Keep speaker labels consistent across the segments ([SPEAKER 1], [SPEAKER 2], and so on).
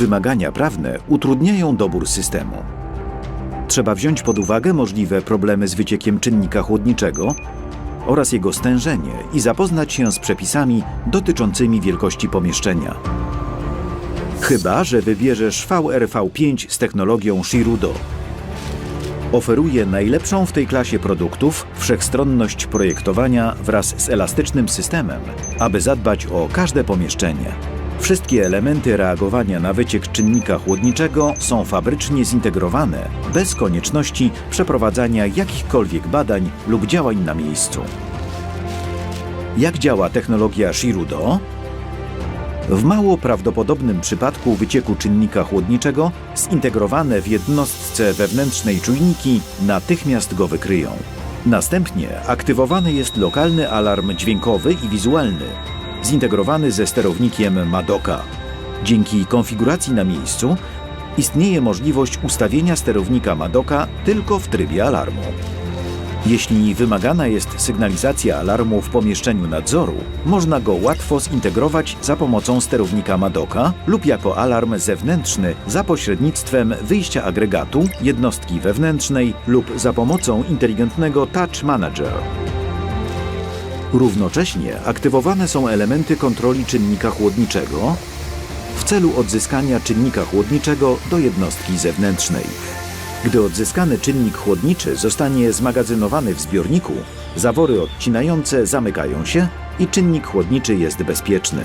[SPEAKER 1] Wymagania prawne utrudniają dobór systemu. Trzeba wziąć pod uwagę możliwe problemy z wyciekiem czynnika chłodniczego oraz jego stężenie i zapoznać się z przepisami dotyczącymi wielkości pomieszczenia. Chyba, że wybierzesz VRV5 z technologią Shirudo. Oferuje najlepszą w tej klasie produktów wszechstronność projektowania wraz z elastycznym systemem, aby zadbać o każde pomieszczenie. Wszystkie elementy reagowania na wyciek czynnika chłodniczego są fabrycznie zintegrowane, bez konieczności przeprowadzania jakichkolwiek badań lub działań na miejscu. Jak działa technologia Shirudo? W mało prawdopodobnym przypadku wycieku czynnika chłodniczego zintegrowane w jednostce wewnętrznej czujniki natychmiast go wykryją. Następnie aktywowany jest lokalny alarm dźwiękowy i wizualny, zintegrowany ze sterownikiem Madoka. Dzięki konfiguracji na miejscu istnieje możliwość ustawienia sterownika Madoka tylko w trybie alarmu. Jeśli wymagana jest sygnalizacja alarmu w pomieszczeniu nadzoru, można go łatwo zintegrować za pomocą sterownika Madoka lub jako alarm zewnętrzny za pośrednictwem wyjścia agregatu, jednostki wewnętrznej lub za pomocą inteligentnego Touch Manager. Równocześnie aktywowane są elementy kontroli czynnika chłodniczego w celu odzyskania czynnika chłodniczego do jednostki zewnętrznej. Gdy odzyskany czynnik chłodniczy zostanie zmagazynowany w zbiorniku, zawory odcinające zamykają się i czynnik chłodniczy jest bezpieczny.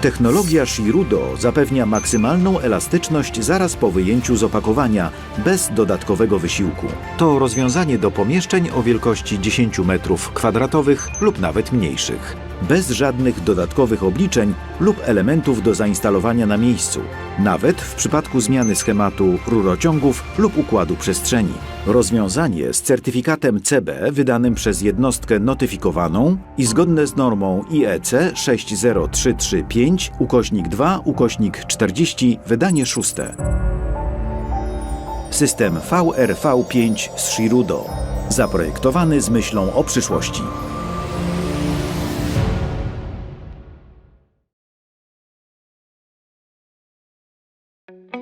[SPEAKER 1] Technologia Shirudo zapewnia maksymalną elastyczność zaraz po wyjęciu z opakowania, bez dodatkowego wysiłku. To rozwiązanie do pomieszczeń o wielkości 10 m2 lub nawet mniejszych, bez żadnych dodatkowych obliczeń lub elementów do zainstalowania na miejscu, nawet w przypadku zmiany schematu rurociągów lub układu przestrzeni. Rozwiązanie z certyfikatem CB wydanym przez jednostkę notyfikowaną i zgodne z normą IEC 60335 ukośnik 2 ukośnik 40 wydanie szóste. System VRV5 z Shirudo. Zaprojektowany z myślą o przyszłości. thank you